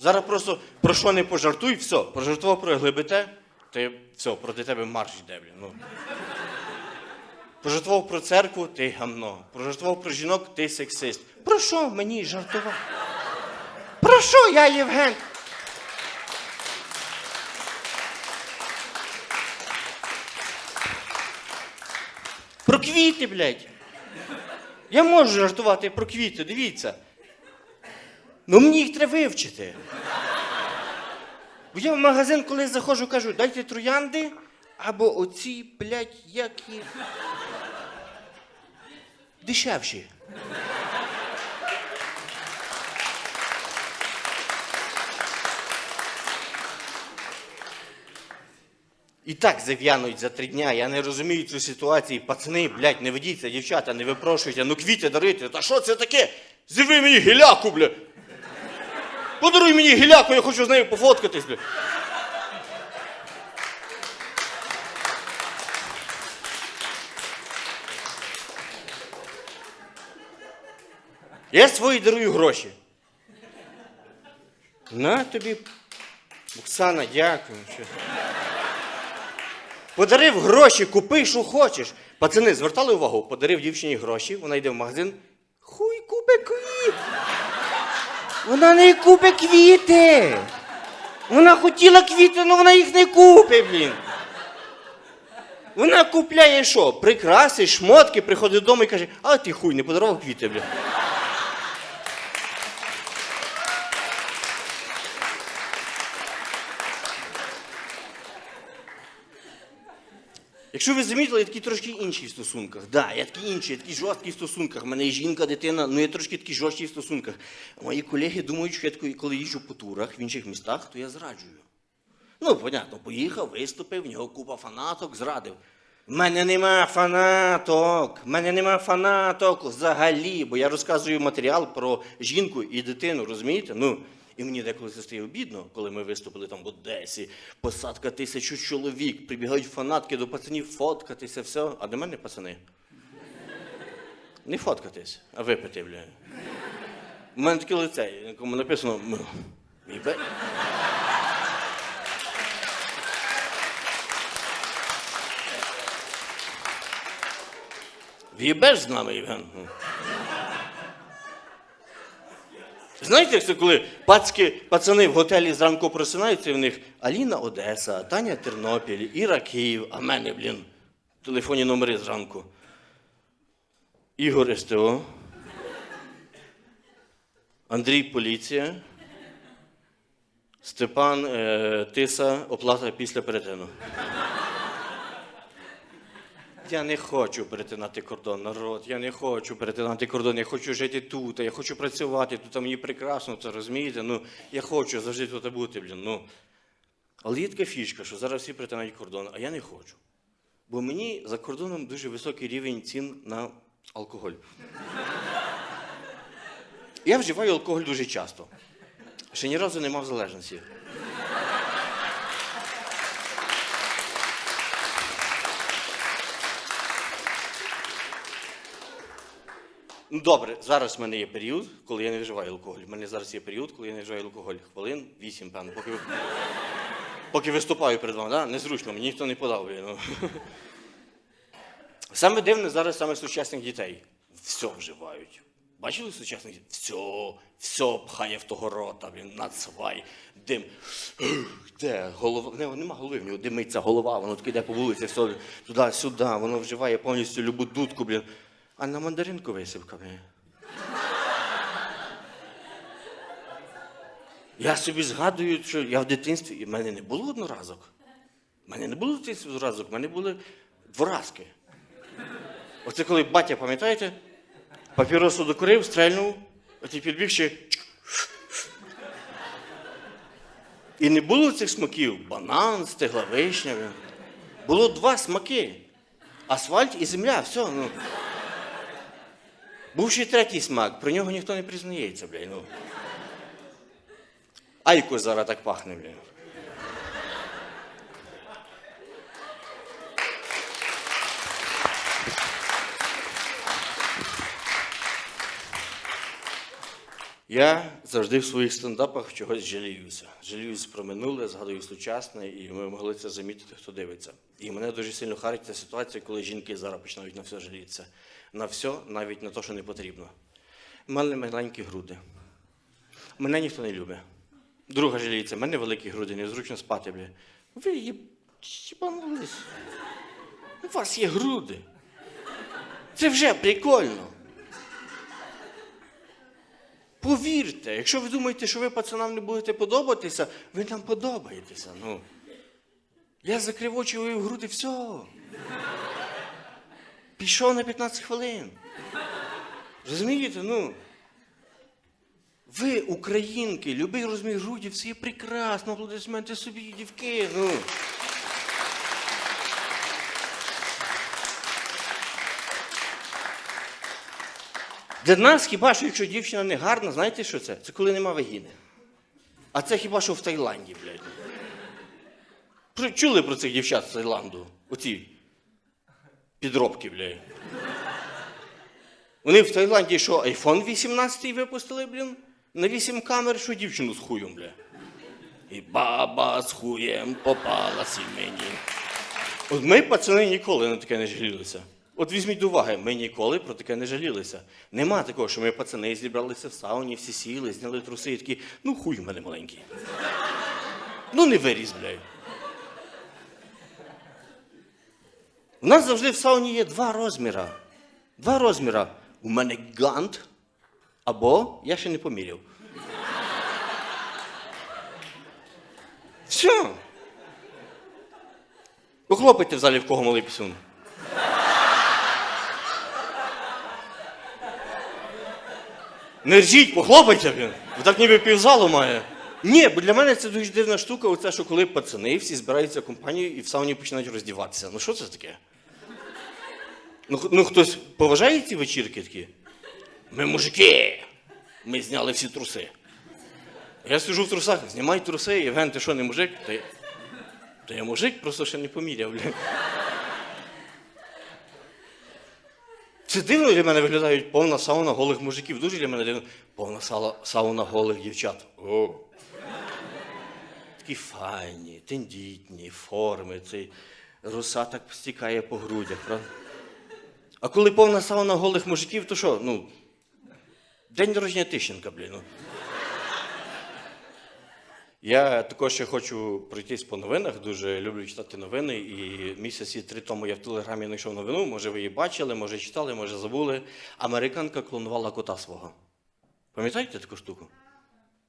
Зараз просто про що не пожартуй, все, пожартував про ЛГБТ, ти все, проти тебе марш йде, блін. Ну. Пожартував про церкву, ти гамно. Пожартував про жінок, ти сексист. Про що мені жартував? Про що я, Євген? Про квіти, блядь. Я можу жартувати про квіти, дивіться. Ну мені їх треба вивчити. Бо я в магазин, коли заходжу, кажу, дайте троянди або оці, блядь, які. Дешевші. І так зав'янують за три дня. Я не розумію цю ситуацію. Пацани, блядь, не ведіться, дівчата, не випрошуйте, ну квіти дарити. Та що це таке? Зиви мені гіляку, бля. Подаруй мені гіляку, я хочу з нею пофоткатись, бля. Я свої дарую гроші. На тобі, Оксана, дякую. Подарив гроші, купи, що хочеш. Пацани, звертали увагу, подарив дівчині гроші, вона йде в магазин. Хуй купи квіт. Вона не купить квіти. Вона хотіла квіти, але вона їх не купить, блін. Вона купляє що? Прикраси, шмотки, приходить додому і каже, а ти хуй не подарував квіти, блін. Якщо ви замітили, я такий трошки інший в стосунках. Да, я такий інший, я такий жорсткий в стосунках. У мене є жінка, дитина, ну я трошки такий жорсткий в стосунках. Мої колеги думають, що я коли їжджу по турах в інших містах, то я зраджую. Ну, понятно, поїхав, виступив, в нього купа фанаток, зрадив. У мене нема фанаток, в мене нема фанаток взагалі, бо я розказую матеріал про жінку і дитину, розумієте? Ну, і мені деколи це стає обідно, коли ми виступили там в Одесі, посадка тисячу чоловік, прибігають фанатки до пацанів фоткатися, все. А до мене пацани. Не фоткатись, а випити, бля. У мене таке лице, якому написано. «М, «Їбе». З нами, Євген? Знаєте, як це коли пацки, пацани в готелі зранку просинаються, і в них Аліна Одеса, Таня Тернопіль, Іра Київ, а мене, блін, телефонні номери зранку. Ігор СТО. Андрій Поліція. Степан е, Тиса, оплата після перетину. Я не хочу перетинати кордон, народ. Я не хочу перетинати кордон. Я хочу жити тут, я хочу працювати тут, мені прекрасно це розумієте. Ну, я хочу завжди тут бути, блін. Ну. Але є така фішка, що зараз всі перетинають кордон, а я не хочу. Бо мені за кордоном дуже високий рівень цін на алкоголь. Я вживаю алкоголь дуже часто. Ще ні разу не мав залежності. Ну, добре, зараз в мене є період, коли я не вживаю алкоголь. У мене зараз є період, коли я не вживаю алкоголь. Хвилин вісім, певно, поки, поки виступаю перед вами. Да? Незручно, мені ніхто не подав. Ну. Саме дивне зараз саме сучасних дітей. Все вживають. Бачили сучасних дітей? Все, все пхає в того рота, він надсвай, дим. Де голова? Не, нема голови, в нього димиться голова, воно таке йде по вулиці, все туди-сюди, воно вживає повністю любу дудку, блін. А на мандаринку висипка, блін. Я собі згадую, що я в дитинстві, і в мене не було одноразок. У мене не було в дитинстві одноразок, в мене були дворазки. Оце коли батя, пам'ятаєте, папіросу докурив, стрельнув, а ті підбіг ще. І не було цих смаків банан, стегла вишня. Було два смаки. Асфальт і земля, все. Ну. Був ще третій смак, про нього ніхто не признається, блядь. Ну. Айко зараз так пахне, блядь. Я завжди в своїх стендапах чогось жаліюся. Жаліюсь про минуле, згадую сучасне, і ми могли це замітити, хто дивиться. І мене дуже сильно харить ця ситуація, коли жінки зараз починають на все жалітися. На все, навіть на те, що не потрібно. У мене маленькі груди. Мене ніхто не любить. Друга жаліється, мене великі груди, незручно спати, бля. Ви їб... їбанулись. У вас є груди. Це вже прикольно. Повірте, якщо ви думаєте, що ви пацанам не будете подобатися, ви нам подобаєтеся. Ну. Я закрив очі вивів груди, все. Пішов на 15 хвилин. Розумієте, ну. Ви, українки, любий розмір груді, все є прекрасно, аплодисменти собі, дівки. Ну. Для нас хіба що, якщо дівчина не гарна, знаєте, що це? Це коли нема вагіни. А це хіба що в Таїланді, блядь. Чули про цих дівчат з Таїланду? Оці підробки, блядь. Вони в Таїланді що, iPhone 18 випустили, блін? На 8 камер, що дівчину з хуєм, бля. І баба з хуєм попалась і мені. От ми, пацани, ніколи на таке не жалілися. От візьміть до уваги, ми ніколи про таке не жалілися. Нема такого, що ми пацани зібралися в сауні, всі сіли, зняли труси і такі, ну хуй в мене маленький. Ну не виріс, блядь. У нас завжди в сауні є два розміри. Два розміри. У мене гант, або я ще не поміряв. Все. Похлопайте в залі в кого малий пісюн. Не ржіть, похлопайте він. Ви так ніби півзалу має. Ні, бо для мене це дуже дивна штука, оце, що коли пацани всі збираються в компанію і в сауні починають роздіватися. Ну що це таке? Ну, ну хтось поважає ці вечірки такі? Ми мужики. Ми зняли всі труси. Я сижу в трусах, знімай труси, Євген, ти що, не мужик? Та я, та я мужик, просто ще не поміряв. Бля. Це дивно для мене виглядають повна сауна голих мужиків. Дуже для мене дивно. Повна сала, сауна голих дівчат. О. Такі файні, тендітні, форми, цей роса так стікає по грудях, правда? А коли повна сауна голих мужиків, то що? Ну, день народження Тищенка, блін. Ну. Я також ще хочу пройтись по новинах. Дуже люблю читати новини. І місяці три тому я в телеграмі знайшов новину. Може, ви її бачили, може читали, може забули. Американка клонувала кота свого. Пам'ятаєте таку штуку?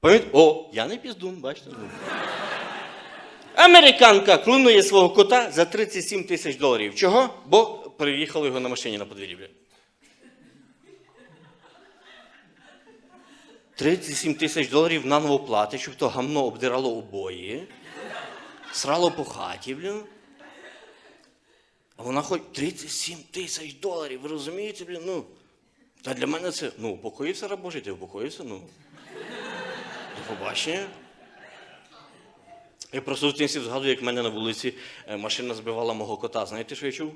Пам'ят... О, я не піздун, бачите. Американка клонує свого кота за 37 тисяч доларів. Чого? Бо переїхали його на машині на подвір'ї. 37 тисяч доларів наново платить, щоб то гамно обдирало обої, срало по хаті, блін. А вона хоч 37 тисяч доларів, ви розумієте, блін? Ну, та для мене це, ну, упокоївся раб Божий, ти упокоївся, ну. До побачення. Я просто в згадую, як мене на вулиці е, машина збивала мого кота. Знаєте, що я чув?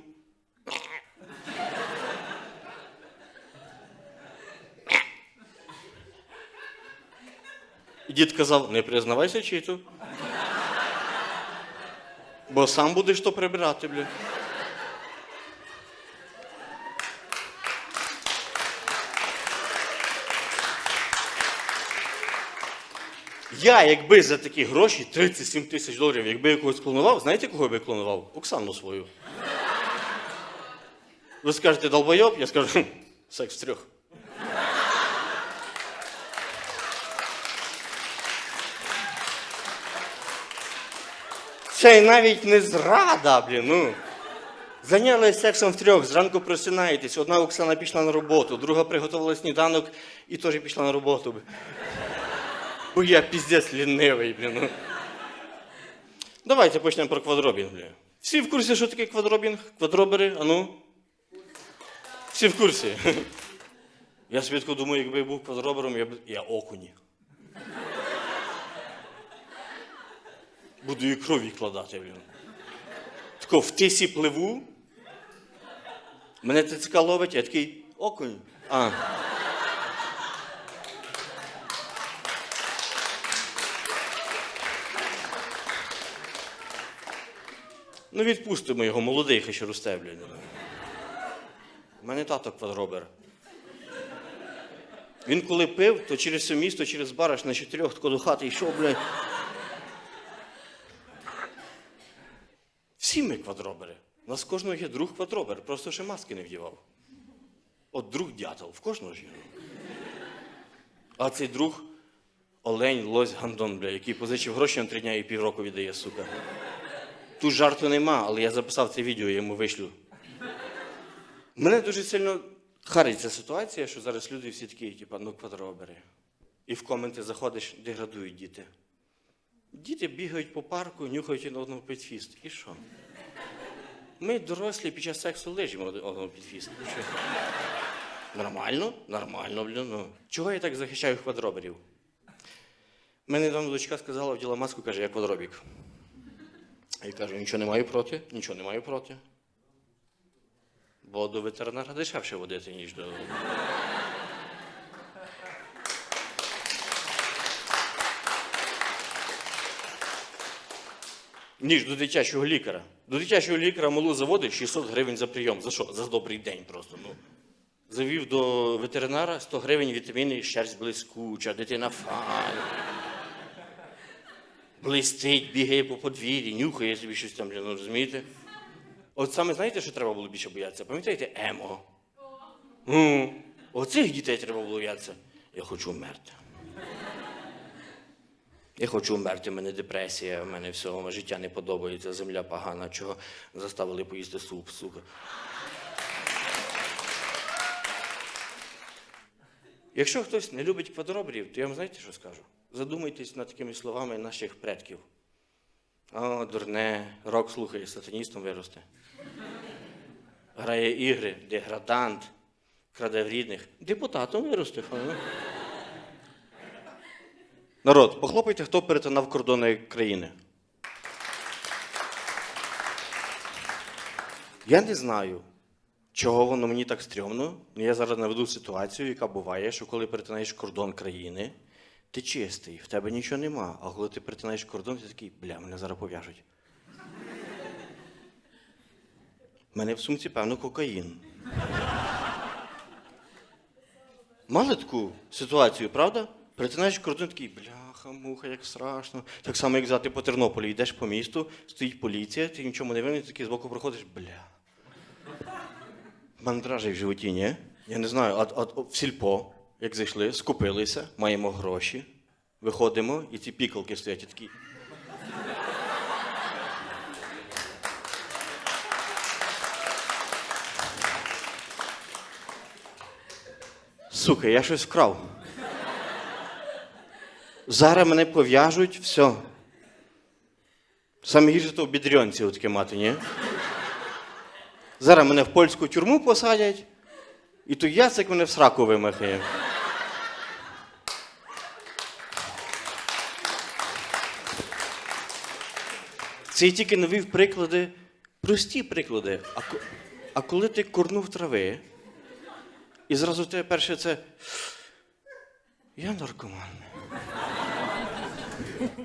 І дід казав, не признавайся читу. Бо сам будеш то прибирати, бля. Я, якби за такі гроші, 37 тисяч доларів, якби я когось клонував, знаєте, кого би я клонував? Оксану свою. Ви скажете долбойоб, я скажу, «Хм, секс в трьох. Це навіть не зрада, блін. Ну. Зайнялися сексом в трьох, зранку просинаєтесь. Одна Оксана пішла на роботу, друга приготувала сніданок і теж пішла на роботу. Бо я піздець лінивий, блін. Ну. Давайте почнемо про квадробінг, блін. Всі в курсі, що таке квадробінг? Квадробери, а ну? Всі в курсі. Я свідко думаю, якби я був квадробером, я б. Я окуні. буду і крові кладати. блін. Тако в тисі пливу. Мене це ловить, я такий окунь. А. Ну, відпустимо його, молодий, хай ще росте, блін. У мене тато квадробер. Він коли пив, то через все місто, через бараш на чотирьох тако до хати йшов, блядь. Всі ми квадробери. У нас кожного є друг квадробер, просто ще маски не вдівав. От друг дятел, в кожного ж є. А цей друг олень, лось, гандон, бля, який позичив гроші на три дня і півроку віддає, сука. Тут жарту нема, але я записав це відео, я йому вишлю. Мене дуже сильно харить ця ситуація, що зараз люди всі такі, типа, ну квадробери. І в коменти заходиш, деградують діти. Діти бігають по парку, нюхають одного під фіст. І що? Ми дорослі під час сексу лежимо одного під фіст. Нормально? Нормально, блін. Ну. Чого я так захищаю квадроберів? Мене недавно дочка сказала, вділа маску, каже, я квадробік. Я кажу, нічого не маю проти, нічого не маю проти. Бо до ветеринара дешевше водити, ніж до. Ніж до дитячого лікаря. До дитячого лікаря малу заводить 600 гривень за прийом. За що? За добрий день просто. Ну. Завів до ветеринара 100 гривень вітаміни, шерсть блискуча, дитина фан. Блистить, бігає по подвір'ї, нюхає собі щось там, ну, розумієте? От саме знаєте, що треба було більше боятися? Пам'ятаєте, емо? Оцих дітей треба було боятися. Я хочу вмерти. Я хочу вмерти, в мене депресія, в мене все, життя не подобається, земля погана, чого заставили поїсти суп, сука. Якщо хтось не любить квадроберів, то я вам знаєте, що скажу? Задумайтесь над такими словами наших предків. О, дурне, рок слухає, сатаністом виросте. Грає ігри, деградант, краде в рідних. Депутатом виросте. Народ, похлопайте, хто перетинав кордони країни. Я не знаю, чого воно мені так стрьомно. Ну, Я зараз наведу ситуацію, яка буває, що коли перетинаєш кордон країни, ти чистий, в тебе нічого нема. А коли ти перетинаєш кордон, ти такий, бля, мене зараз пов'яжуть. У мене в сумці, певно, кокаїн. Мали таку ситуацію, правда? Перетинаєш кордон такий, бляха, муха, як страшно. Так само, як взяти по Тернополі, йдеш по місту, стоїть поліція, ти нічому не винен, такий збоку проходиш, бля. Мандражі в животі, ні? Я не знаю, а, а в сільпо, як зайшли, скупилися, маємо гроші, виходимо, і ці пікалки стоять і такі. Сука, я щось вкрав. Зараз мене пов'яжуть, все. Саме гірше то в бідрьонці таке мати, ні? Зараз мене в польську тюрму посадять, і то яцик мене в сраку вимахає. Це тільки навів приклади, прості приклади. А, а коли ти курнув трави, і зразу тебе перше це. Я наркоман.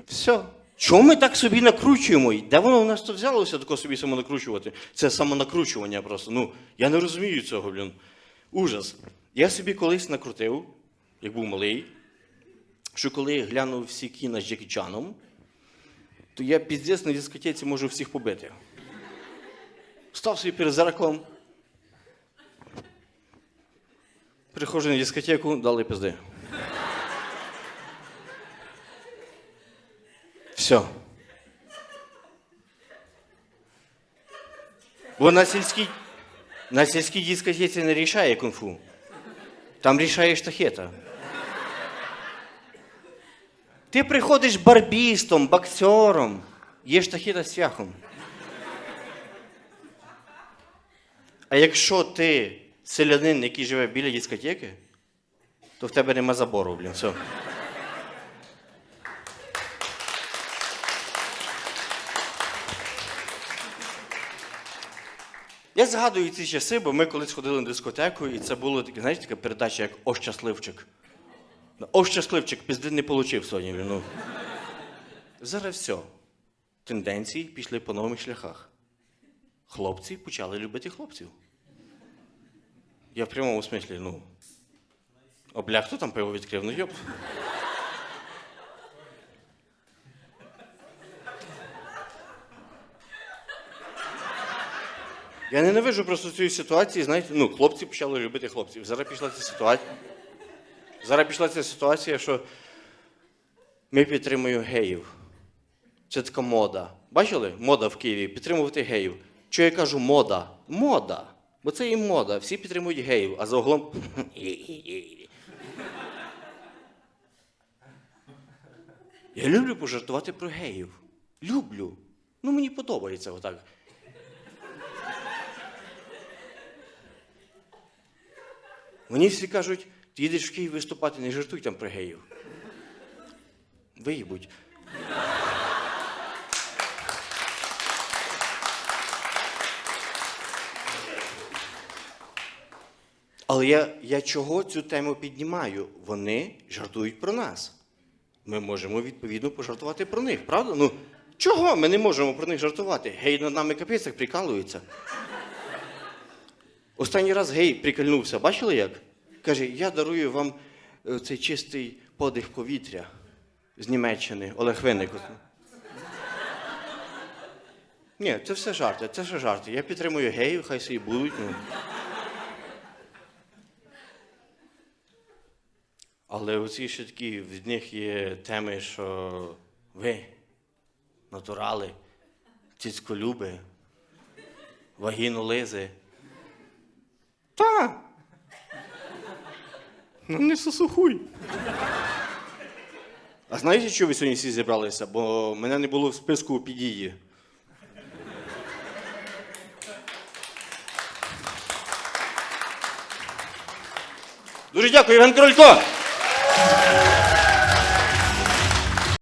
Все. Чому ми так собі накручуємо? Де воно в нас тут взялося тако собі самонакручувати? Це самонакручування просто. Ну, я не розумію цього, блін. Ужас. Я собі колись накрутив, як був малий, що коли глянув всі кіна з Джекі Чаном, то я піздець на дискотеці можу всіх побити. Став собі перед зеркалом. Приходжу на дискотеку, дали пизди. Все. Бо на сільській, на сільській дискотеці не рішає кунг-фу. Там рішає штахета. Ти приходиш барбістом, боксером, є штахета з фяхом. А якщо ти селянин, який живе біля дискотеки, то в тебе нема забору, блін, все. Я згадую ці часи, бо ми колись ходили на дискотеку, і це було таке, знаєте, така передача, як О щасливчик. О, щасливчик, пізди не получив сьогодні. Ну. Зараз все. Тенденції пішли по нових шляхах. хлопці почали любити хлопців. Я в прямому смислі, ну. А бля, хто там пиво відкрив? Ну йоп. Я ненавижу просто цієї ситуації, знаєте, ну, хлопці почали любити хлопців. Зараз пішла ця ситуація. Зараз пішла ця ситуація, що ми підтримуємо геїв. Це така мода. Бачили? Мода в Києві підтримувати геїв. Що я кажу мода? Мода. Бо це і мода. Всі підтримують геїв, а за углом. Я люблю пожартувати про геїв. Люблю. Ну мені подобається отак. Мені всі кажуть, ти їдеш в Київ виступати, не жартуй там про геїв. Виїбуть. Але я, я чого цю тему піднімаю? Вони жартують про нас. Ми можемо відповідно пожартувати про них, правда? Ну, чого ми не можемо про них жартувати? Гей над нами капець як прикалується. Останній раз гей прикольнувся, бачили як? Каже, я дарую вам е, цей чистий подих повітря з Німеччини, Олег Винник. Ні, це все жарти, це все жарти. Я підтримую геїв, хай собі будуть. Ну. Але оці ще такі, від них є теми, що ви, натурали, цицьколюби, вагінолизи. Та. Ну не сосухуй. А знаєте, що ви сьогодні всі зібралися? Бо мене не було в списку підії. Дуже дякую, Іван Кролько.